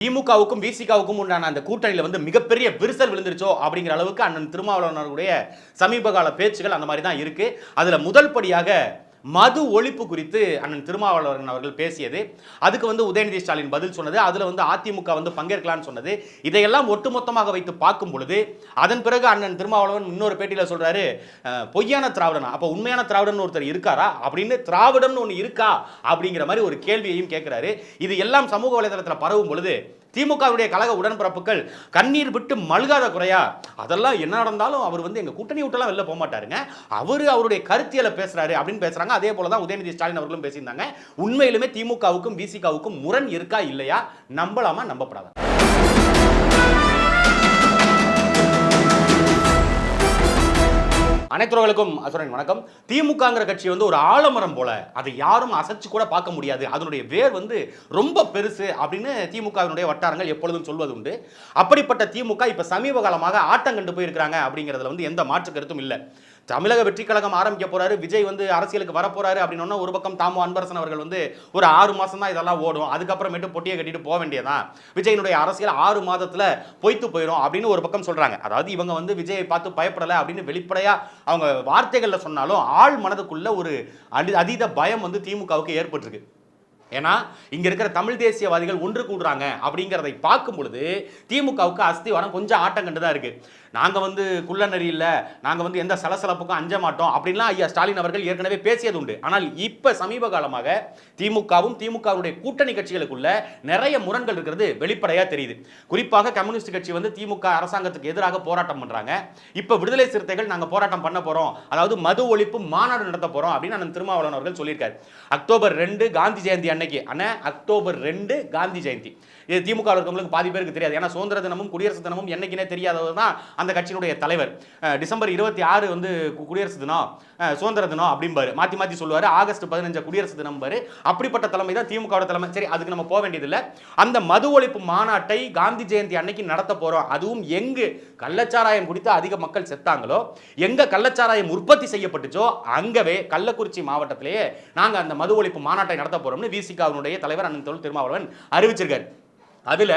திமுகவுக்கும் விசிகாவுக்கும் உண்டான அந்த கூட்டணியில் வந்து மிகப்பெரிய விரிசல் விழுந்துருச்சோ அப்படிங்கிற அளவுக்கு அண்ணன் திருமாவளவனருடைய சமீபகால பேச்சுகள் அந்த மாதிரி தான் இருக்குது அதில் முதல் படியாக மது ஒழிப்பு குறித்து அண்ணன் திருமாவளவன் அவர்கள் பேசியது. அதுக்கு வந்து உதயநிதி ஸ்டாலின் பதில் சொன்னது. அதில் வந்து அதிமுக வந்து பங்கேற்கலான்னு சொன்னது. இதையெல்லாம் ஒட்டுமொத்தமாக வைத்து பார்க்கும் பொழுது அதன் பிறகு அண்ணன் திருமாவளவன் இன்னொரு பேட்டியில் சொல்கிறாரு பொய்யான திராவிடனா? அப்போ உண்மையான திராவிடன் ஒருத்தர் இருக்காரா? அப்படின்னு திராவிடம்னு ஒன்று இருக்கா? அப்படிங்கிற மாதிரி ஒரு கேள்வியையும் கேட்குறாரு இது எல்லாம் சமூக வலைதளத்தில் பரவும் பொழுது திமுகவுடைய கழக உடன்பிறப்புகள் கண்ணீர் விட்டு மல்காத குறையா? அதெல்லாம் என்ன நடந்தாலும் அவர் வந்து எங்கள் கூட்டணி விட்டெல்லாம் வெளில போக மாட்டாருங்க அவர் அவருடைய கருத்தியலை பேசுகிறாரு அப்படின்னு பேசுகிறாங்க அதே போல தான் உதயநிதி ஸ்டாலின் அவர்களும் பேசியிருந்தாங்க. உண்மையிலுமே திமுகவுக்கும் பிசிகாவுக்கும் முரண் இருக்கா இல்லையா? நம்பலாமா? நம்பப்படாதான் அனைத்துறவர்களுக்கும் அசுரன் வணக்கம். திமுகங்கிற கட்சி வந்து ஒரு ஆலமரம் போல. அதை யாரும் அசைச்சு கூட பார்க்க முடியாது. அதனுடைய வேர் வந்து ரொம்ப பெருசு அப்படின்னு திமுகவினுடைய வட்டாரங்கள் எப்பொழுதும் சொல்வது உண்டு. அப்படிப்பட்ட திமுக இப்போ சமீப காலமாக ஆட்டம் கண்டு போயிருக்கிறாங்க அப்படிங்கிறதுல வந்து எந்த மாற்று கருத்தும் இல்லை. தமிழக வெற்றி கழகம் ஆரம்பிக்க போறாரு விஜய் வந்து அரசியலுக்கு வரப்போறாரு அப்படின்னு ஒரு பக்கம் தாமு அன்பரசன் அவர்கள் வந்து ஒரு ஆறு மாசம் தான் இதெல்லாம் ஓடும் அதுக்கப்புறமேட்டு பொட்டியை கட்டிட்டு போக வேண்டியதான் விஜயனுடைய அரசியல் ஆறு மாதத்துல பொய்த்து போயிடும் அப்படின்னு ஒரு பக்கம் சொல்றாங்க. அதாவது இவங்க வந்து விஜயை பார்த்து பயப்படலை அப்படின்னு வெளிப்படையா அவங்க வார்த்தைகள்ல சொன்னாலும் ஆள் மனதுக்குள்ள ஒரு அதீத பயம் வந்து திமுகவுக்கு ஏற்பட்டிருக்கு. ஏன்னா இங்க இருக்கிற தமிழ் தேசியவாதிகள் ஒன்று கூடுறாங்க அப்படிங்கிறதை பார்க்கும் பொழுது திமுகவுக்கு அஸ்திவாரம் கொஞ்சம் ஆட்டம் கண்டு தான் இருக்கு. நாங்க வந்து குள்ள நெறி இல்லை நாங்க வந்து எந்த சலசலப்புக்கும் அஞ்ச மாட்டோம் அப்படின்லாம் ஐயா ஸ்டாலின் அவர்கள் ஏற்கனவே பேசியது உண்டு. ஆனால் இப்ப சமீப காலமாக திமுகவும் திமுகவுடைய கூட்டணி கட்சிகளுக்குள்ள நிறைய முரண்கள் இருக்கிறது வெளிப்படையா தெரியுது. குறிப்பாக கம்யூனிஸ்ட் கட்சி வந்து திமுக அரசாங்கத்துக்கு எதிராக போராட்டம் பண்றாங்க. இப்ப விடுதலை சிறுத்தைகள் நாங்க போராட்டம் பண்ண போறோம். அதாவது மது ஒழிப்பு மாநாடு நடத்த போறோம் அப்படின்னு அண்ணன் திருமாவளவன் அவர்கள் சொல்லியிருக்காரு. அக்டோபர் ரெண்டு காந்தி ஜெயந்தி அன்னைக்கு ஆனால் அக்டோபர் ரெண்டு காந்தி ஜெயந்தி. இது திமுக இருக்கவங்களுக்கு பாதி பேருக்கு தெரியாது. ஏன்னா சுதந்திர தினமும் குடியரசு தினமும் என்னைக்குனே தெரியாதவர் தான் அந்த கட்சியினுடைய தலைவர். டிசம்பர் இருபத்தி ஆறு வந்து கு- குடியரசு தினம் சுதந்திர தினம் அப்படிம்பாரு. மாற்றி மாற்றி சொல்லுவார். ஆகஸ்ட் பதினஞ்சு குடியரசு தினம் பாரு அப்படிப்பட்ட தலைமை தான் திமுக தலைமை. சரி அதுக்கு நம்ம போக வேண்டியதில்லை. அந்த மது ஒழிப்பு மாநாட்டை காந்தி ஜெயந்தி அன்னைக்கு நடத்த போகிறோம் அதுவும் எங்கு கள்ளச்சாராயம் குடித்து அதிக மக்கள் செத்தாங்களோ எங்கே கள்ளச்சாராயம் உற்பத்தி செய்யப்பட்டுச்சோ அங்கவே கள்ளக்குறிச்சி மாவட்டத்திலேயே நாங்கள் அந்த மது ஒழிப்பு மாநாட்டை நடத்த போகிறோம்னு விசிகாவினுடைய தலைவர் அண்ணன் தொழில் திருமாவளவன் அறிவிச்சிருக்காரு. அதில்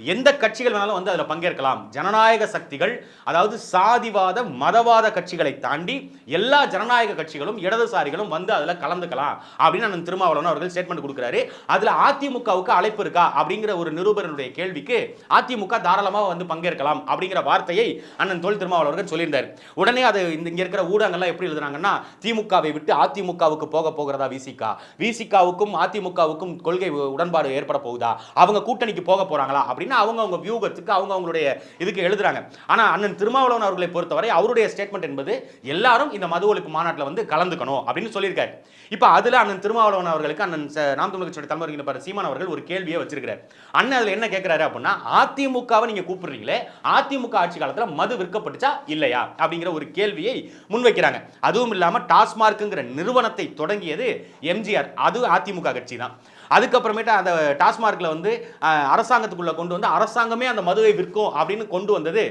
எந்த கட்சிகள் வேணாலும் வந்து அதில் பங்கேற்கலாம். ஜனநாயக சக்திகள் அதாவது சாதிவாத மதவாத கட்சிகளை தாண்டி எல்லா ஜனநாயக கட்சிகளும் இடதுசாரிகளும் வந்து அதில் கலந்துக்கலாம் அப்படின்னு அண்ணன் திருமாவளவன் அவர்கள் ஸ்டேட்மெண்ட் கொடுக்குறாரு. அதில் அதிமுகவுக்கு அழைப்பு இருக்கா அப்படிங்கிற ஒரு நிருபரனுடைய கேள்விக்கு அதிமுக தாராளமாக வந்து பங்கேற்கலாம் அப்படிங்கிற வார்த்தையை அண்ணன் தோல் திருமாவளவர்கள் சொல்லியிருந்தார். உடனே அது இந்த இங்கே இருக்கிற ஊடகங்கள்லாம் எப்படி எழுதுனாங்கன்னா திமுகவை விட்டு அதிமுகவுக்கு போக போகிறதா விசிகா விசிகாவுக்கும் அதிமுகவுக்கும் கொள்கை உடன்பாடு ஏற்பட போகுதா? அவங்க கூட்டணிக்கு போக போகிறாங்களா அப்படின்னு அவங்க அவங்க வியூகத்துக்கு அவங்க அவங்களுடைய இதுக்கு எழுதுறாங்க. ஆனால் அண்ணன் திருமாவளவன் அவர்களை பொறுத்தவரை அவருடைய ஸ்டேட்மெண்ட் என்பது எல்லாரும் இந்த மது ஒழிப்பு மாநாட்டில் வந்து கலந்துக்கணும் அப்படின்னு சொல்லியிருக்காரு. இப்போ அதில் அண்ணன் திருமாவளவன் அவர்களுக்கு அண்ணன் நாம் தமிழ் கட்சியோட தலைவர் சீமான் அவர்கள் ஒரு கேள்வியை வச்சிருக்கிறார். அண்ணன் அதில் என்ன கேட்குறாரு அப்படின்னா அதிமுகவை நீங்கள் கூப்பிடுறீங்களே அதிமுக ஆட்சி காலத்தில் மது விற்கப்பட்டுச்சா இல்லையா? அப்படிங்கிற ஒரு கேள்வியை முன்வைக்கிறாங்க. அதுவும் இல்லாமல் டாஸ்மார்க்குங்கிற நிறுவனத்தை தொடங்கியது எம்ஜிஆர். அது அதிமுக கட்சி தான். அதுக்கப்புறமேட்டு அந்த டாஸ்மார்க்கில் வந்து அரசாங்கத்துக்குள்ளே கொண்டு வந்து அரசாங்கமே அந்த மதுவை விற்கும் அப்படின்னு கொண்டு வந்தது.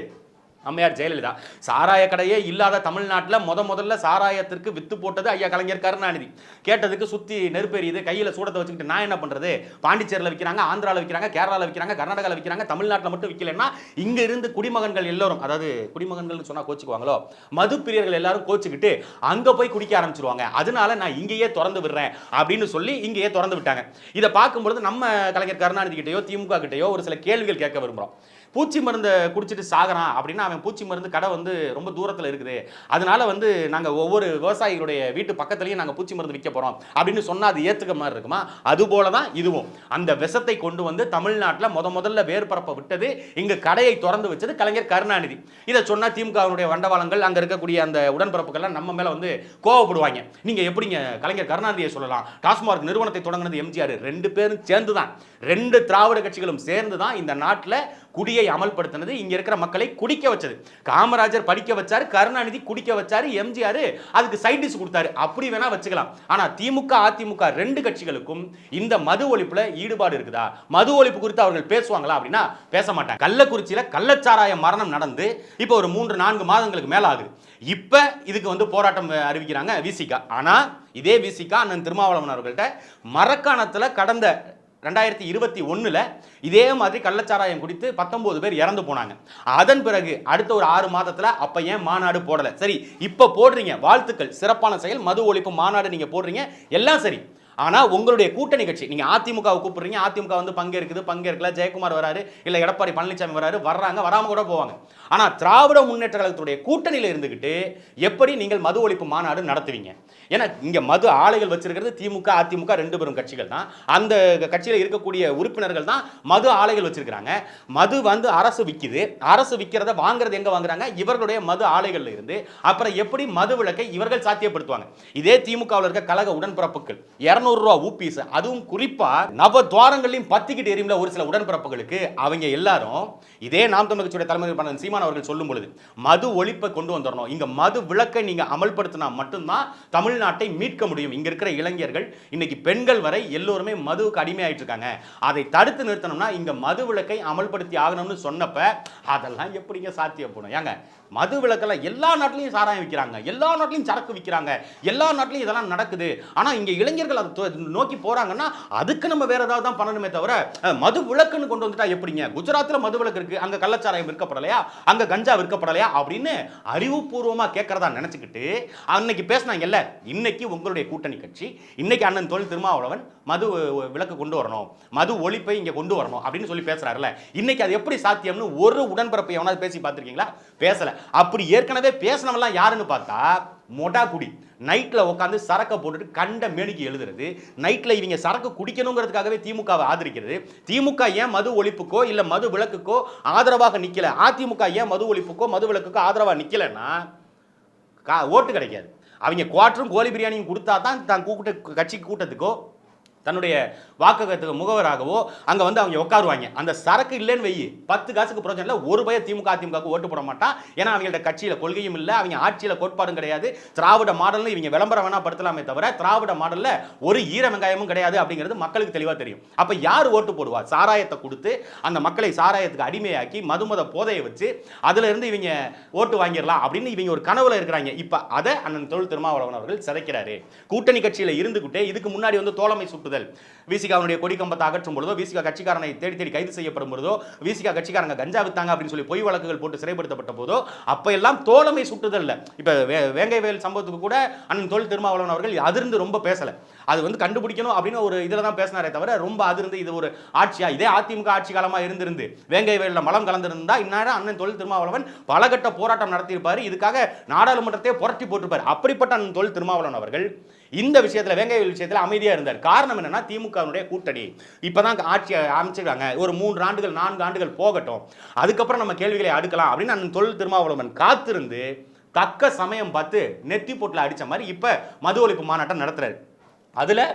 அம்மையார் ஜெயலலிதா. சாராய கடையே இல்லாத தமிழ்நாட்டில் முத முதல்ல சாராயத்திற்கு வித்து போட்டது ஐயா கலைஞர் கருணாநிதி. கேட்டதுக்கு சுற்றி நெருப்பெரியுது கையில் சூடத்தை வச்சுக்கிட்டு நான் என்ன பண்ணுறது பாண்டிச்சேரியில் விற்கிறாங்க ஆந்திராவில் விற்கிறாங்க கேரளாவில் விற்கிறாங்க கர்நாடகாவில் விற்கிறாங்க தமிழ்நாட்டில் மட்டும் விற்கலன்னா இங்கே இருந்து குடிமகன்கள் எல்லோரும் அதாவது குடிமகன்கள் சொன்னால் கோச்சுக்குவாங்களோ? மது பிரியர்கள் எல்லாரும் கோச்சுக்கிட்டு அங்கே போய் குடிக்க ஆரம்பிச்சிருவாங்க. அதனால நான் இங்கேயே திறந்து விடுறேன் அப்படின்னு சொல்லி இங்கேயே திறந்து விட்டாங்க. இதை பார்க்கும்பொழுது நம்ம கலைஞர் கருணாநிதி கிட்டேயோ திமுக கிட்டேயோ ஒரு சில கேள்விகள் கேட்க விரும்புகிறோம் பூச்சி மருந்தை குடிச்சிட்டு சாகுறான் அப்படின்னா அவன் பூச்சி மருந்து கடை வந்து ரொம்ப தூரத்தில் இருக்குது. அதனால வந்து நாங்கள் ஒவ்வொரு விவசாயிகளுடைய வீட்டு பக்கத்துலேயும் நாங்கள் பூச்சி மருந்து விற்க போகிறோம் அப்படின்னு சொன்னால் அது ஏற்றுக்க மாதிரி இருக்குமா? அதுபோல தான் இதுவும். அந்த விஷத்தை கொண்டு வந்து தமிழ்நாட்டில் முத முதல்ல வேர்பரப்ப விட்டது இங்கே கடையை திறந்து வச்சது கலைஞர் கருணாநிதி. இதை சொன்னால் திமுகவினுடைய வண்டவாளங்கள் அங்கே இருக்கக்கூடிய அந்த உடன்பிறப்புகள்லாம் நம்ம மேலே வந்து கோவப்படுவாங்க. நீங்கள் எப்படிங்க கலைஞர் கருணாநிதியை சொல்லலாம்? டாஸ்மார்க் நிறுவனத்தை தொடங்கினது எம்ஜிஆர். ரெண்டு பேரும் சேர்ந்து தான் ரெண்டு திராவிட கட்சிகளும் சேர்ந்து தான் இந்த நாட்டில் குடியை அமல்படுத்தினது. இங்க இருக்கிற மக்களை குடிக்க வச்சது. காமராஜர் படிக்க வச்சார் கருணாநிதி குடிக்க வச்சார் எம்ஜிஆர் அதுக்கு சைட் டிஷ் கொடுத்தாரு. அப்படி வேணா வச்சுக்கலாம். ஆனா திமுக அதிமுக ரெண்டு கட்சிகளுக்கும் இந்த மது ஒழிப்புல ஈடுபாடு இருக்குதா? மது ஒழிப்பு குறித்து அவர்கள் பேசுவாங்களா அப்படின்னா பேச மாட்டாங்க. கள்ளக்குறிச்சியில கள்ளச்சாராய மரணம் நடந்து இப்போ ஒரு மூன்று நான்கு மாதங்களுக்கு மேல ஆகுது இப்ப இதுக்கு வந்து போராட்டம் அறிவிக்கிறாங்க விசிகா ஆனா இதே விசிகா அண்ணன் திருமாவளவன் அவர்கள்ட்ட மரக்காணத்துல கடந்த ரெண்டாயிரத்தி இருபத்தி ஒன்றில் இதே மாதிரி கள்ளச்சாராயம் குடித்து பத்தொம்போது பேர் இறந்து போனாங்க. அதன் பிறகு அடுத்த ஒரு ஆறு மாதத்தில் அப்போ ஏன் மாநாடு போடலை? சரி இப்போ போடுறீங்க. வாழ்த்துக்கள். சிறப்பான செயல். மது ஒழிப்பு மாநாடு நீங்கள் போடுறீங்க. எல்லாம் சரி. ஆனால் உங்களுடைய கூட்டணி கட்சி நீங்கள் அதிமுகவை கூப்பிடுறீங்க அதிமுக வந்து பங்கேற்குது பங்கேற்கல ஜெயக்குமார் வராரு இல்லை எடப்பாடி பழனிசாமி வராரு வர்றாங்க வராம கூட போவாங்க. ஆனால் திராவிட முன்னேற்ற கழகத்துடைய கூட்டணியில் இருந்துக்கிட்டு எப்படி நீங்கள் மது ஒழிப்பு மாநாடு நடத்துவீங்க? ஏன்னா இங்கே மது ஆலைகள் வச்சிருக்கிறது திமுக அதிமுக ரெண்டு பெரும் கட்சிகள் தான். அந்த கட்சியில் இருக்கக்கூடிய உறுப்பினர்கள் தான் மது ஆலைகள் வச்சிருக்கிறாங்க. மது வந்து அரசு விற்கிது அரசு விற்கிறத வாங்குறது எங்கே வாங்குறாங்க? இவர்களுடைய மது ஆலைகளில் இருந்து. அப்புறம் எப்படி மது விலக்கை இவர்கள் சாத்தியப்படுத்துவாங்க? இதே திமுகவில் இருக்க கழக உடன்பிறப்புகள் இரநூறு ரூபா ஊப்பீஸ் அதுவும் குறிப்பா நவ துவாரங்களையும் பத்திக்கிட்டு எரியும்ல ஒரு சில உடன்பிறப்புகளுக்கு. அவங்க எல்லாரும் இதே நாம் தமிழ் கட்சியுடைய தலைமை பண்ண சீமான் அவர்கள் சொல்லும் பொழுது மது ஒழிப்பை கொண்டு வந்துடணும். இங்க மது விளக்கை நீங்க அமல்படுத்தினா மட்டும்தான் தமிழ்நாட்டை மீட்க முடியும். இங்க இருக்கிற இளைஞர்கள் இன்னைக்கு பெண்கள் வரை எல்லோருமே மதுவுக்கு அடிமையாயிட்டு இருக்காங்க. அதை தடுத்து நிறுத்தணும்னா இங்க மது விளக்கை அமல்படுத்தி ஆகணும்னு சொன்னப்ப அதெல்லாம் எப்படிங்க சாத்தியப்படும் ஏங்க மது விளக்கெல்லாம் எல்லா நாட்டிலையும் சாராயம் விற்கிறாங்க எல்லா நாட்டிலையும் சரக்கு விற்கிறாங்க எல்லா நாட்டிலையும் இதெல்லாம் நடக்குது. ஆனால் இங்க இளைஞர்கள் அதை நோக்கி போகிறாங்கன்னா அதுக்கு நம்ம வேறு ஏதாவது தான் பண்ணணுமே தவிர மது விளக்குன்னு கொண்டு வந்துட்டா எப்படிங்க? குஜராத்தில் மது விளக்கு இருக்குது அங்கே கள்ளச்சாராயம் விற்கப்படலையா? அங்கே கஞ்சா விற்கப்படலையா? அப்படின்னு அறிவுபூர்வமாக கேட்குறதா நினச்சிக்கிட்டு அன்னைக்கு பேசினாங்கல்ல இன்னைக்கு உங்களுடைய கூட்டணி கட்சி இன்னைக்கு அண்ணன் தொழில் திருமாவளவன் மது விளக்கு கொண்டு வரணும் மது ஒழிப்பை இங்கே கொண்டு வரணும் அப்படின்னு சொல்லி பேசுறாருல்ல. இன்னைக்கு அது எப்படி சாத்தியம்னு ஒரு உடன்பிறப்பை எவனாவது பேசி பார்த்துருக்கீங்களா? பேசலை. அப்படி ஏற்கனவே பேசினவெல்லாம் யாருன்னு பார்த்தா மொடா குடி நைட்டில் உட்காந்து சரக்கை போட்டுட்டு கண்ட மேனிக்கு எழுதுறது. நைட்டில் இவங்க சரக்கு குடிக்கணுங்கிறதுக்காகவே திமுகவை ஆதரிக்கிறது. திமுக ஏன் மது ஒழிப்புக்கோ இல்லை மது விலக்குக்கோ ஆதரவாக நிற்கல அதிமுக ஏன் மது ஒழிப்புக்கோ மது விளக்குக்கோ ஆதரவாக நிற்கலன்னா கா ஓட்டு கிடைக்காது. அவங்க குவாட்டரும் கோழி பிரியாணியும் கொடுத்தா தான் தான் கூட்ட கட்சிக்கு கூட்டத்துக்கோ தன்னுடைய வாக்ககத்துக்கு முகவராகவோ அங்கே வந்து அவங்க உட்காருவாங்க. அந்த சரக்கு இல்லைன்னு வை பத்து காசுக்கு பிரச்சனை இல்லை ஒரு பய திமுக அதிமுக ஓட்டு போட மாட்டான் ஏன்னா அவங்கள்ட்ட கட்சியில் கொள்கையும் இல்லை அவங்க ஆட்சியில் கோட்பாடும் கிடையாது. திராவிட மாடல்னு இவங்க விளம்பரம் வேணா படுத்தலாமே தவிர திராவிட மாடலில் ஒரு ஈர வெங்காயமும் கிடையாது அப்படிங்கிறது மக்களுக்கு தெளிவாக தெரியும். அப்போ யார் ஓட்டு போடுவா? சாராயத்தை கொடுத்து அந்த மக்களை சாராயத்துக்கு அடிமையாக்கி மதுமத போதையை வச்சு அதுல இருந்து இவங்க ஓட்டு வாங்கிடலாம் அப்படின்னு இவங்க ஒரு கனவுல இருக்கிறாங்க. இப்போ அதை அண்ணன் தொழில் திருமாவளவன் அவர்கள் சிதைக்கிறாரு. கூட்டணி கட்சியில் இருந்துகிட்டே இதுக்கு முன்னாடி வந்து தோழமை சுட்டுதல் விசிகாவுடைய கொடி கம்பத்தை அகற்றும் பொழுதோ விசிகா கட்சிக்காரனை தேடி தேடி கைது செய்யப்படும் பொழுதோ விசிகா கட்சிக்காரங்க கஞ்சா வித்தாங்க அப்படின்னு சொல்லி பொய் வழக்குகள் போட்டு சிறைப்படுத்தப்பட்ட போதோ அப்போ எல்லாம் தோழமை சுட்டுதல் இப்போ வே- வேங்கை வேல் சம்பவத்துக்கு கூட அண்ணன் தொழில் திருமாவளவன் அவர்கள் அதிர்ந்து ரொம்ப பேசலை. அது வந்து கண்டுபிடிக்கணும் அப்படின்னு ஒரு இதில் தான் பேசினாரே தவிர ரொம்ப அதிர்ந்து இது ஒரு ஆட்சியா இதே அதிமுக ஆட்சி காலமாக இருந்திருந்து வேங்கை வேலில் மலம் கலந்திருந்தா இந்நேரம் அண்ணன் தொழில் திருமாவளவன் பலகட்ட போராட்டம் நடத்தியிருப்பார். இதுக்காக நாடாளுமன்றத்தை புரட்டி போட்டிருப்பார். அப்படிப்பட்ட அண்ணன் தொழில் திருமாவளவன் அவர்கள் இந்த விஷயத்தில் வேங்கை விஷயத்தில் அமைதியாக இருந்தார். காரணம் என்னன்னா திமுகவினுடைய கூட்டணி. இப்பதான் ஆட்சி அமைச்சிருக்காங்க ஒரு மூன்று ஆண்டுகள் நான்கு ஆண்டுகள் போகட்டும். அதுக்கப்புறம் நம்ம கேள்விகளை அடுக்கலாம் அப்படின்னு அண்ணன் தொழில் திருமாவளவன் காத்திருந்து தக்க சமயம் பார்த்து நெத்தி போட்டில் அடித்த மாதிரி இப்போ மது ஒழிப்பு மாநாட்டம் நடத்துறாரு. அதில்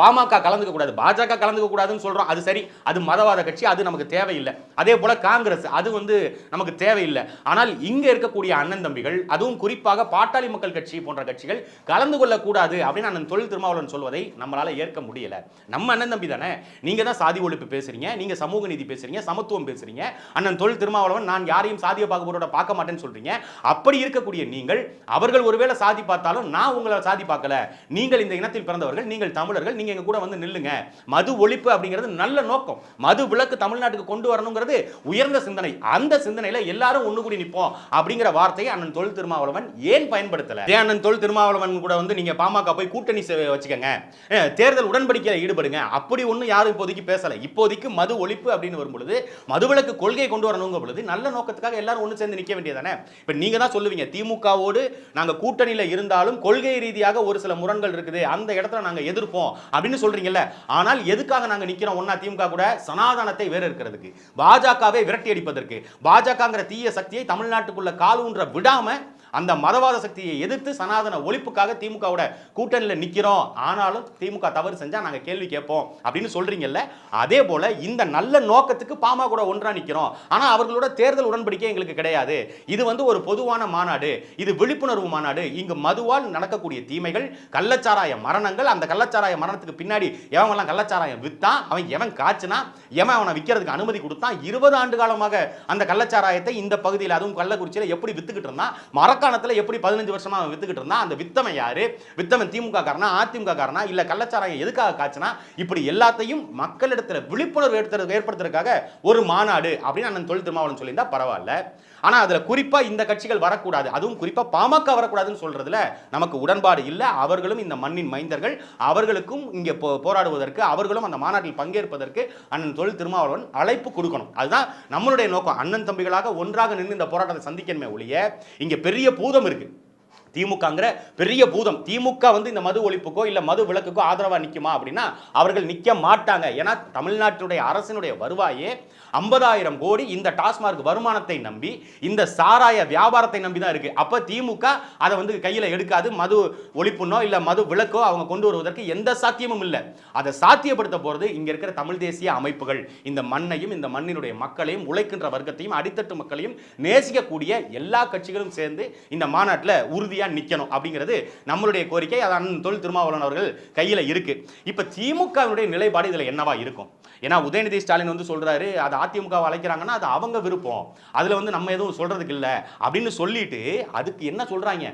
பாமக கலந்துக்க கூடாது பாஜக கலந்துக்க கூடாதுன்னு சொல்றோம். அது சரி அது மதவாத கட்சி அது நமக்கு தேவையில்லை. அதே போல காங்கிரஸ் அது வந்து நமக்கு தேவையில்லை. ஆனால் இங்க இருக்கக்கூடிய அண்ணன் தம்பிகள் அதுவும் குறிப்பாக பாட்டாளி மக்கள் கட்சி போன்ற கட்சிகள் கலந்து கொள்ளக்கூடாது அப்படின்னு அண்ணன் தொழில் திருமாவளவன் சொல்வதை நம்மளால ஏற்க முடியல. நம்ம அண்ணன் தம்பி தானே? நீங்க தான் சாதி ஒழிப்பு பேசுறீங்க நீங்க சமூக நீதி பேசுறீங்க சமத்துவம் பேசுறீங்க. அண்ணன் தொழில் திருமாவளவன் நான் யாரையும் சாதிய பார்க்கப்போரோட பார்க்க மாட்டேன்னு சொல்றீங்க. அப்படி இருக்கக்கூடிய நீங்கள் அவர்கள் ஒருவேளை சாதி பார்த்தாலும் நான் உங்களை சாதி பார்க்கல. நீங்கள் இந்த இனத்தில் பிறந்தவர்கள் நீங்கள் தமிழர்கள் நீங்கள் எங்கள் கூட வந்து நில்லுங்க. மது ஒழிப்பு அப்படிங்கிறது நல்ல நோக்கம். மது விளக்கு தமிழ்நாட்டுக்கு கொண்டு வரணுங்கிறது உயர்ந்த சிந்தனை. அந்த சிந்தனையில எல்லாரும் ஒன்று கூடி நிற்போம் அப்படிங்கிற வார்த்தையை அண்ணன் தொழில் திருமாவளவன் ஏன் பயன்படுத்தலை? ஏன் அண்ணன் தொழில் திருமாவளவன் கூட வந்து நீங்க பாமக போய் கூட்டணி வச்சுக்கோங்க. வச்சுக்கங்க தேர்தல் உடன்படிக்கையில் ஈடுபடுங்க. அப்படி ஒன்றும் யாரும் இப்போதைக்கு பேசல. இப்போதைக்கு மது ஒழிப்பு அப்படின்னு வரும் பொழுது மதுவிலக்கு கொள்கை கொண்டு வரணுங்க பொழுது நல்ல நோக்கத்துக்காக எல்லாரும் ஒன்று சேர்ந்து நிற்க வேண்டியதானே? இப்போ நீங்க தான் சொல்லுவீங்க திமுகவோடு நாங்க கூட்டணியில் இருந்தாலும் கொள்கை ரீதியாக ஒரு சில முரண்கள் இருக்குது. அந்த இடத்துல நாங்க எதிர்ப்போம். அப்படின்னு சொல்றீங்கல்ல. ஆனால் எதுக்காக நாங்க நிக்கிறோம் ஒன்னா திமுக கூட? சனாதனத்தை வேற இருக்கிறதுக்கு. பாஜகவை விரட்டி அடிப்பதற்கு. பாஜகங்கிற தீய சக்தியை தமிழ்நாட்டுக்குள்ள கால் ஊன்ற விடாம அந்த மதவாத சக்தியை எதிர்த்து சனாதன ஒழிப்புக்காக திமுகவோட கூட்டணியில் நிற்கிறோம் ஆனாலும் திமுக தவறு செஞ்சால் நாங்கள் கேள்வி கேட்போம் அப்படின்னு சொல்கிறீங்கல்ல அதே போல் இந்த நல்ல நோக்கத்துக்கு பாமக கூட ஒன்றாக நிற்கிறோம் ஆனால் அவர்களோட தேர்தல் உடன்படிக்கை எங்களுக்கு கிடையாது. இது வந்து ஒரு பொதுவான மாநாடு. இது விழிப்புணர்வு மாநாடு. இங்கு மதுவால் நடக்கக்கூடிய தீமைகள் கள்ளச்சாராய மரணங்கள் அந்த கள்ளச்சாராய மரணத்துக்கு பின்னாடி எவன்லாம் கள்ளச்சாராயம் வித்தான் அவன் எவன் காய்ச்சினா எவன் அவனை விற்கிறதுக்கு அனுமதி கொடுத்தான் இருபது ஆண்டு காலமாக அந்த கள்ளச்சாராயத்தை இந்த பகுதியில் அதுவும் கள்ளக்குறிச்சியில் எப்படி வித்துக்கிட்டு இருந்தான் மறக்க மரக்காணத்துல எப்படி பதினஞ்சு வருஷமாக அவன் வித்துக்கிட்டு இருந்தான்? அந்த வித்தவன் யாரு? வித்தவன் திமுக காரனா அதிமுக காரனா இல்லை கள்ளச்சாராயம் எதுக்காக காய்ச்சினா இப்படி எல்லாத்தையும் மக்களிடத்தில் விழிப்புணர்வு ஏற்படுத்துறதுக்காக ஒரு மாநாடு அப்படின்னு அண்ணன் தொழில் திருமாவளவன் சொல்லியிருந்தா பரவாயில்ல. ஆனால் அதில் குறிப்பாக இந்த கட்சிகள் வரக்கூடாது. அதுவும் குறிப்பாக பாமக வரக்கூடாதுன்னு சொல்கிறதுல நமக்கு உடன்பாடு இல்லை. அவர்களும் இந்த மண்ணின் மைந்தர்கள். அவர்களுக்கும் இங்கே போ- போராடுவதற்கு அவர்களும் அந்த மாநாட்டில் பங்கேற்பதற்கு அண்ணன் தொழில் திருமாவளவன் அழைப்பு கொடுக்கணும். அதுதான் நம்மளுடைய நோக்கம். அண்ணன் தம்பிகளாக ஒன்றாக நின்று இந்த போராட்டத்தை சந்திக்கணுமே ஒழிய இங்கே பெரிய பூதம் இருக்குது திமுகங்கிற பெரிய பூதம். திமுக வந்து இந்த மது ஒழிப்புக்கோ இல்லை மது விலக்குக்கோ ஆதரவாக நிற்குமா அப்படின்னா அவர்கள் நிற்க மாட்டாங்க. ஏன்னா தமிழ்நாட்டுடைய அரசினுடைய வருவாயே ஐம்பதாயிரம் கோடி இந்த டாஸ்மார்க் வருமானத்தை நம்பி இந்த சாராய வியாபாரத்தை நம்பி தான் இருக்குது அப்போ திமுக அதை வந்து கையில் எடுக்காது மது ஒழிப்புனோ இல்லை மது விளக்கோ அவங்க கொண்டு வருவதற்கு எந்த சாத்தியமும் இல்லை. அதை சாத்தியப்படுத்த போகிறது இங்கே இருக்கிற தமிழ் தேசிய அமைப்புகள். இந்த மண்ணையும் இந்த மண்ணினுடைய மக்களையும் உழைக்கின்ற வர்க்கத்தையும் அடித்தட்டு மக்களையும் நேசிக்கக்கூடிய எல்லா கட்சிகளும் சேர்ந்து இந்த மாநாட்டில் உறுதியாக நிற்கணும் அப்படிங்கிறது நம்மளுடைய கோரிக்கை. அது அண்ணன் தொழில் திருமாவளவன் அவர்கள் கையில் இருக்குது இப்போ திமுகவினுடைய நிலைப்பாடு இதில் என்னவா இருக்கும்? ஏன்னா உதயநிதி ஸ்டாலின் வந்து சொல்கிறாரு அது அதிமுக அழைக்கிறாங்கன்னா அது அவங்க விருப்பம். அதில் வந்து நம்ம எதுவும் சொல்கிறதுக்கு இல்லை. அப்படின்னு சொல்லிட்டு அதுக்கு என்ன சொல்கிறாங்க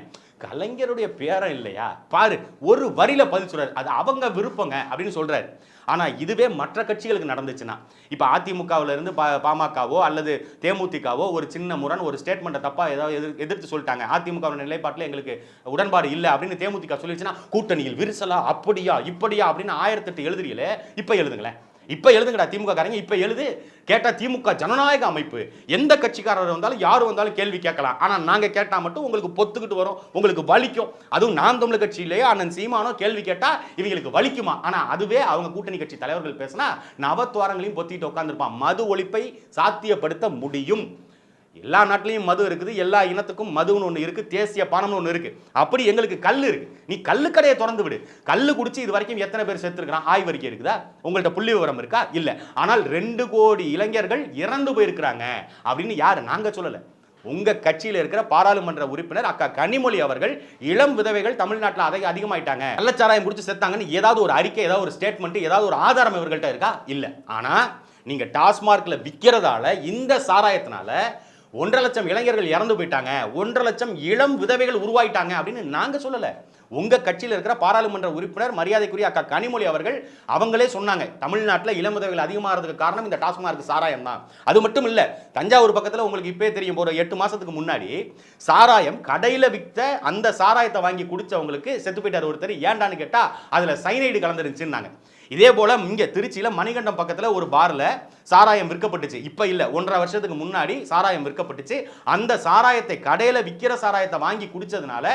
கலைஞருடைய பேரம் இல்லையா? பாரு ஒரு வரியில் பதில் சொல்கிறார் அது அவங்க விருப்பங்க அப்படின்னு சொல்கிறார் ஆனால் இதுவே மற்ற கட்சிகளுக்கு நடந்துச்சுன்னா இப்போ அதிமுகவில் இருந்து பா பாமகவோ அல்லது தேமுதிகவோ ஒரு சின்ன முரண் ஒரு ஸ்டேட்மெண்ட்டை தப்பாக ஏதாவது எதிர் எதிர்த்து சொல்லிட்டாங்க. அதிமுக நிலைப்பாட்டில் எங்களுக்கு உடன்பாடு இல்லை அப்படின்னு தேமுதிக சொல்லிடுச்சுன்னா கூட்டணியில் விரிசலா அப்படியா இப்படியா அப்படின்னு ஆயிரத்தெட்டு எழுதுறீங்களே இப்போ எழுதுங்களேன். இப்போ எழுதுங்கடா திமுக காரங்க இப்போ எழுது. கேட்டால் திமுக ஜனநாயக அமைப்பு. எந்த கட்சிக்காரர் வந்தாலும் யார் வந்தாலும் கேள்வி கேட்கலாம். ஆனால் நாங்கள் கேட்டால் மட்டும் உங்களுக்கு பொத்துக்கிட்டு வரும் உங்களுக்கு வலிக்கும். அதுவும் நான் தமிழ் கட்சியிலேயே அண்ணன் சீமானோ கேள்வி கேட்டால் இவங்களுக்கு வலிக்குமா? ஆனால் அதுவே அவங்க கூட்டணி கட்சி தலைவர்கள் பேசினா நவத்துவாரங்களையும் பொத்திட்டு உட்காந்துருப்பான் மது ஒழிப்பை சாத்தியப்படுத்த முடியும். எல்லா நாட்டிலையும் மது இருக்குது எல்லா இனத்துக்கும் மதுன்னு ஒன்று இருக்குது தேசிய பானம்னு ஒன்று இருக்குது அப்படி எங்களுக்கு கல் இருக்கு. நீ கல்லுக்கடையை திறந்து விடு. கல் குடிச்சு இது வரைக்கும் எத்தனை பேர் செத்துருக்கிறான் ஆய்வறிக்கை இருக்குதா? உங்கள்கிட்ட புள்ளி விவரம் இருக்கா? இல்லை. ஆனால் ரெண்டு கோடி இளைஞர்கள் இறந்து போயிருக்கிறாங்க அப்படின்னு யார்? நாங்கள் சொல்லலை. உங்கள் கட்சியில் இருக்கிற பாராளுமன்ற உறுப்பினர் அக்கா கனிமொழி அவர்கள் இளம் விதவைகள் தமிழ்நாட்டில் அதை அதிகமாயிட்டாங்க. கள்ளச்சாராயம் குடிச்சு செத்தாங்கன்னு ஏதாவது ஒரு அறிக்கை ஏதாவது ஒரு ஸ்டேட்மெண்ட் ஏதாவது ஒரு ஆதாரம் இவர்கள்ட்ட இருக்கா? இல்லை. ஆனால் நீங்கள் டாஸ்மார்க்கில் விற்கிறதால இந்த சாராயத்தினால ஒன்றரை லட்சம் இளைஞர்கள் இறந்து போயிட்டாங்க. ஒன்றரை லட்சம் இளம் விதவைகள் உருவாயிட்டாங்க அப்படின்னு நாங்கள் சொல்லலை. உங்கள் கட்சியில் இருக்கிற பாராளுமன்ற உறுப்பினர் மரியாதைக்குரிய அக்கா கனிமொழி அவர்கள் அவங்களே சொன்னாங்க தமிழ்நாட்டில் இளமுதவிகள் அதிகமாகிறதுக்கு காரணம் இந்த டாஸ்மார்க் சாராயம் தான். அது மட்டும் இல்லை தஞ்சாவூர் பக்கத்தில் உங்களுக்கு இப்போ தெரியும் ஒரு எட்டு மாதத்துக்கு முன்னாடி சாராயம் கடையில் விற்ற அந்த சாராயத்தை வாங்கி குடிச்சவங்களுக்கு செத்து போயிட்டார் ஒருத்தர். ஏன்டான்னு கேட்டால் அதில் சைனைடு கலந்துருந்துச்சுன்னாங்க இதே போல இங்கே திருச்சியில் மணிகண்டம் பக்கத்தில் ஒரு பார்ல சாராயம் விற்கப்பட்டுச்சு. இப்போ இல்லை ஒன்றரை வருஷத்துக்கு முன்னாடி சாராயம் விற்கப்பட்டுச்சு. அந்த சாராயத்தை கடையில் விற்கிற சாராயத்தை வாங்கி குடித்ததுனால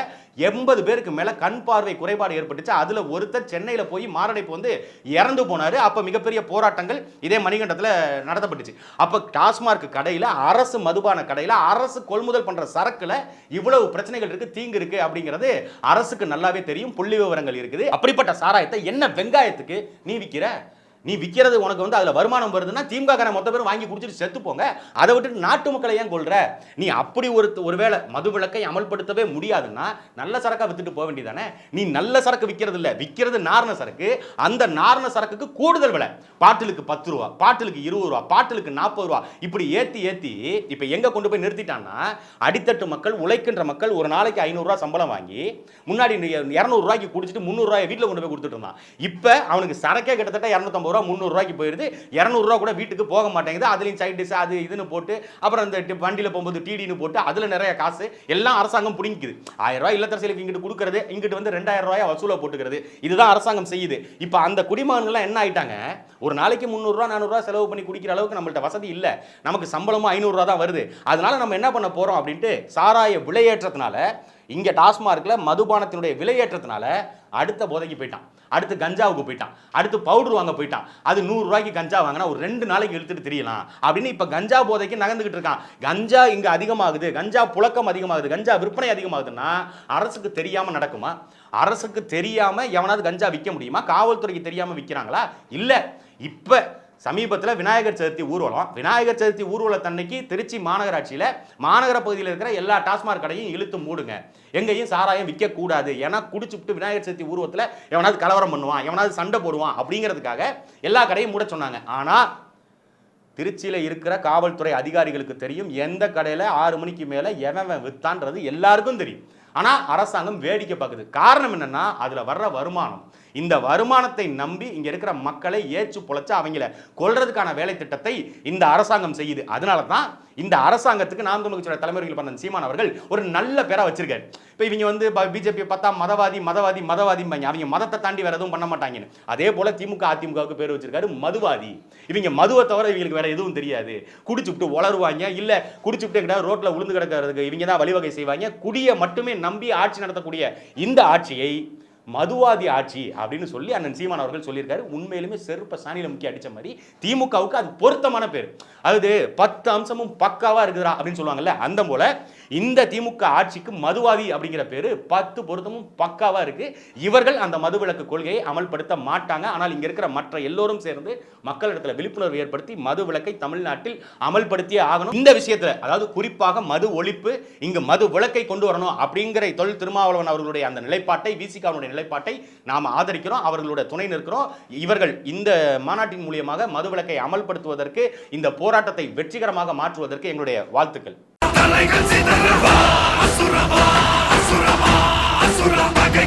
எண்பது பேருக்கு மேலே கண் பார்வை குறைபாடு ஏற்பட்டுச்சு. அதில் ஒருத்தர் சென்னையில் போய் மாரடைப்பு வந்து இறந்து போனாரு. அப்போ மிகப்பெரிய போராட்டங்கள் இதே மணிகண்டத்தில் நடத்தப்பட்டுச்சு. அப்போ டாஸ்மார்க் கடையில் அரசு மதுபான கடையில் அரசு கொள்முதல் பண்ணுற சரக்கில் இவ்வளவு பிரச்சனைகள் இருக்குது தீங்கு இருக்குது அப்படிங்கிறது அரசுக்கு நல்லாவே தெரியும். புள்ளி விவரங்கள் இருக்குது. அப்படிப்பட்ட சாராயத்தை என்ன வெங்காயத்துக்கு நீ விற்கிற நீ விற்கிறது உனக்கு வந்து அதில் வருமானம் வருதுன்னா திமுக காரன் மொத்த பேரும் வாங்கி குடிச்சிட்டு செத்து போங்க. அதை விட்டுட்டு நாட்டு மக்களை ஏன் கொள்ற நீ அப்படி ஒரு ஒருவேளை மது விலக்கை அமல்படுத்தவே முடியாதுன்னா நல்ல சரக்காக வித்துட்டு போக வேண்டியதானே நீ நல்ல சரக்கு விற்கிறது இல்லை. விற்கிறது நார்ன சரக்கு. அந்த நார்ன சரக்குக்கு கூடுதல் விலை. பாட்டிலுக்கு பத்து ரூபா பாட்டிலுக்கு இருபது ரூபா பாட்டிலுக்கு நாற்பது ரூபா. இப்படி ஏற்றி ஏற்றி இப்போ எங்கே கொண்டு போய் நிறுத்திட்டான்னா அடித்தட்டு மக்கள் உழைக்கின்ற மக்கள் ஒரு நாளைக்கு ஐநூறுரூவா சம்பளம் வாங்கி முன்னாடி இரநூறுவாய்க்கு குடிச்சிட்டு முந்நூறுரூவாய் வீட்டில் கொண்டு போய் கொடுத்துட்டு இருந்தான். இப்போ அவனுக்கு சரக்கே கிட்டத்தட்ட இரநூத்தம்பது ரூபா முந்நூறுரூவாய்க்கு போயிடுது இரநூறுவா கூட வீட்டுக்கு போக மாட்டேங்குது. அதுலேயும் சைட் டிஷ் அது இதுன்னு போட்டு அப்புறம் இந்த வண்டியில் போகும்போது டிடின்னு போட்டு அதில் நிறைய காசு எல்லாம் அரசாங்கம் பிடிக்குது ஆயிரம் ரூபாய் இல்லத்தரசியலுக்கு இங்கிட்டு கொடுக்குறது இங்கிட்டு வந்து ரெண்டாயிரம் ரூபாய் வசூலை போட்டுக்கிறது. இதுதான் அரசாங்கம் செய்யுது. இப்போ அந்த குடிமகன்கள்லாம் என்ன ஆயிட்டாங்க? ஒரு நாளைக்கு முந்நூறுரூவா நானூறுரூவா செலவு பண்ணி குடிக்கிற அளவுக்கு நம்மள்ட்ட வசதி இல்லை. நமக்கு சம்பளமும் ஐநூறுரூவா தான் வருது. அதனால நம்ம என்ன பண்ண போகிறோம் அப்படின்ட்டு சாராய விலையேற்றத்தினால இங்கே டாஸ்மார்க்கில் மதுபானத்தினுடைய விலையேற்றத்தினால அடுத்த போதைக்கு போயிட்டான். அடுத்து கஞ்சாவுக்கு போயிட்டான். அடுத்து பவுடர் வாங்க போயிட்டான். அது நூறுரூவாய்க்கு கஞ்சா வாங்கினா ஒரு ரெண்டு நாளைக்கு இழுத்துட்டு தெரியலாம். அப்படின்னு இப்போ கஞ்சா போதைக்கு நகர்ந்துக்கிட்டு இருக்கான். கஞ்சா இங்கே அதிகமாகுது. கஞ்சா புழக்கம் அதிகமாகுது. கஞ்சா விற்பனை அதிகமாகுதுன்னா அரசுக்கு தெரியாமல் நடக்குமா? அரசுக்கு தெரியாமல் எவனாவது கஞ்சா விற்க முடியுமா? காவல்துறைக்கு தெரியாமல் விற்கிறாங்களா இல்லை. இப்போ சமீபத்தில் விநாயகர் சதுர்த்தி ஊர்வலம். விநாயகர் சதுர்த்தி ஊர்வலத்தன்னைக்கு திருச்சி மாநகராட்சியில் மாநகர பகுதியில் இருக்கிற எல்லா டாஸ்மாக் கடையும் இழுத்து மூடுங்க. எங்கேயும் சாராயம் விற்கக்கூடாது ஏன்னா குடிச்சுட்டு விநாயகர் சதுர்த்தி ஊர்வலத்தில் எவனாவது கலவரம் பண்ணுவான் எவனாவது சண்டை போடுவான் அப்படிங்கிறதுக்காக எல்லா கடையும் மூட சொன்னாங்க. ஆனால் திருச்சியில் இருக்கிற காவல்துறை அதிகாரிகளுக்கு தெரியும். எந்த கடையில் ஆறு மணிக்கு மேலே எவன் விற்றான்றது வித்தான்றது எல்லாருக்கும் தெரியும். ஆனால் அரசாங்கம் வேடிக்கை பார்க்குது. காரணம் என்னென்னா அதில் வர்ற வருமானம். இந்த வருமானத்தை நம்பி இங்க இருக்கிற மக்களை ஏச்சு பொழைச்சு அவங்கள கொள்றதுக்கான வேலை திட்டத்தை இந்த அரசாங்கம் செய்யுது. அதனால தான் இந்த அரசாங்கத்துக்கு நாம் தமிழ் கட்சியோட தலைமுறைகள் பண்ண சீமான் அவர்கள் ஒரு நல்ல பேரா வச்சிருக்காரு. இப்போ இவங்க வந்து பிஜேபி பார்த்தா மதவாதி மதவாதி மதவாதிம்பாங்க. அவங்க மதத்தை தாண்டி வேற எதுவும் பண்ண மாட்டாங்கன்னு. அதே போல திமுக அதிமுகவுக்கு பேர் வச்சிருக்காரு மதுவாதி. இவங்க மதுவை தவிர இவங்களுக்கு வேற எதுவும் தெரியாது. குடிச்சுட்டு உளருவாங்க. இல்ல குடிச்சுட்டு எங்கிட்ட ரோட்ல உளுந்து கிடக்கிறதுக்கு இவங்க தான் வழிவகை செய்வாங்க. குடியை மட்டுமே நம்பி ஆட்சி நடத்தக்கூடிய இந்த ஆட்சியை மதுவாதி ஆட்சி அப்படின்னு சொல்லி அண்ணன் சீமான் அவர்கள் சொல்லியிருக்காரு. உண்மையிலுமே செருப்ப சாணியில முக்கிய அடிச்ச மாதிரி திமுகவுக்கு அது பொருத்தமான பேர். அதாவது பத்து அம்சமும் பக்காவா இருக்குதுரா அப்படின்னு சொல்லுவாங்கல்ல அந்த போல இந்த திமுக ஆட்சிக்கு மதுவாதி அப்படிங்கிற பேரு பத்து பொருத்தமும் பக்காவாக இருக்கு. இவர்கள் அந்த மதுவிலக்கு கொள்கையை அமல்படுத்த மாட்டாங்க. ஆனால் இங்கே இருக்கிற மற்ற எல்லோரும் சேர்ந்து மக்களிடத்தில் விழிப்புணர்வு ஏற்படுத்தி மது விலக்கை தமிழ்நாட்டில் அமல்படுத்தியே ஆகணும். இந்த விஷயத்தில் அதாவது குறிப்பாக மது ஒழிப்பு இங்கு மது விலக்கை கொண்டு வரணும் அப்படிங்கிற தொழில் திருமாவளவன் அவர்களுடைய அந்த நிலைப்பாட்டை விசிகாவுடைய நிலைப்பாட்டை நாம் ஆதரிக்கிறோம். அவர்களுடைய துணை நிற்கிறோம். இவர்கள் இந்த மாநாட்டின் மூலியமாக மது விலக்கை அமல்படுத்துவதற்கு இந்த போராட்டத்தை வெற்றிகரமாக மாற்றுவதற்கு எங்களுடைய வாழ்த்துக்கள். தலைகள் சிதறவா அசுரவா அசுரவா அசுர பகை